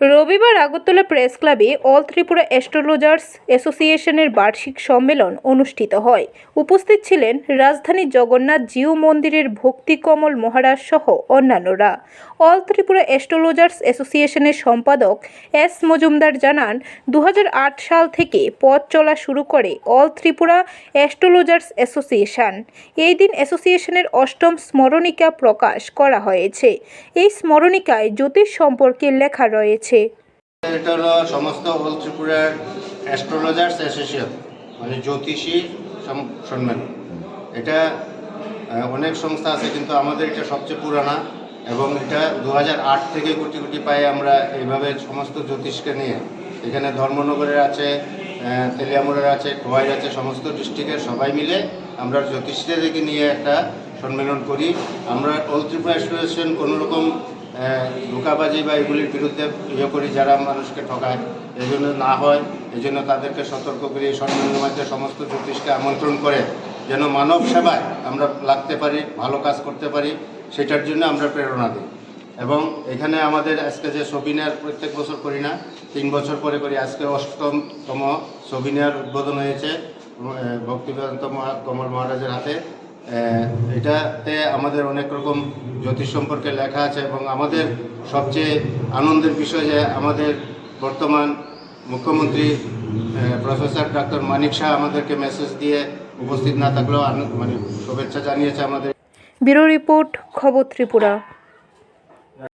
রবিবার আগরতলা প্রেস ক্লাবে all Tripura astrologers অ্যাসোসিয়েশনের বার্ষিক সম্মেলন অনুষ্ঠিত হয়। উপস্থিত ছিলেন রাজধানী জগন্নাথ জিউ মন্দিরের ভক্তিকমল মহারাজ সহ অন্যান্যরা। অল ত্রিপুরা অ্যাস্ট্রোলজার্স অ্যাসোসিয়েশনের সম্পাদক এস মজুমদার জানান দু হাজার আট সাল থেকে পথ চলা শুরু করে অল ত্রিপুরা অ্যাস্ট্রোলজার্স অ্যাসোসিয়েশন। এই দিন অ্যাসোসিয়েশনের অষ্টম স্মরণিকা প্রকাশ করা হয়েছে। এই স্মরণিকায় জ্যোতিষ সম্পর্কে লেখা রয়েছে। এটা হলো সমস্ত মানে এটা অনেক সংস্থা আছে, কিন্তু আমাদের এটা সবচেয়ে পুরানা এবং এটা দু হাজার আট থেকে কোটি কোটি পায়ে আমরা এইভাবে সমস্ত জ্যোতিষকে নিয়ে, এখানে ধর্মনগরের আছে তেলিয়ামুড়ের আছে খোয়াইর আছে, সমস্ত ডিস্ট্রিক্টের সবাই মিলে আমরা জ্যোতিষীদেরকে নিয়ে একটা সম্মেলন করি। আমরা অল ত্রিপুরা অ্যাসোসিয়েশন কোনোরকম ধোঁকাবাজি বা এগুলির বিরুদ্ধে ইয়ে করি, যারা মানুষকে ঠকায়। এই জন্য না হয়, এই জন্য তাদেরকে সতর্ক করি, এই সম্মেলনের মাধ্যমে সমস্ত জ্যোতিষকে আমন্ত্রণ করে, যেন মানব সেবায় আমরা লাগতে পারি, ভালো কাজ করতে পারি, সেটার জন্য আমরা প্রেরণা দিই। এবং এখানে আমাদের আজকে যে সবিনার প্রত্যেক বছর করি না, তিন বছর পরে করি। আজকে অষ্টমতম সবিনার উদ্বোধন হয়েছে ভক্তিবেদান্ত কমল মহারাজের হাতে। এটাতে আমাদের অনেক রকম জ্যোতিষ সম্পর্কে লেখা আছে এবং আমাদের সবচেয়ে আনন্দের বিষয় যে আমাদের বর্তমান মুখ্যমন্ত্রী প্রফেসর ডাক্তার মানিক শাহ আমাদেরকে মেসেজ দিয়ে উপস্থিত না থাকলেও মানে শুভেচ্ছা জানিয়েছে আমাদের। ব্যুরো রিপোর্ট, খবর ত্রিপুরা।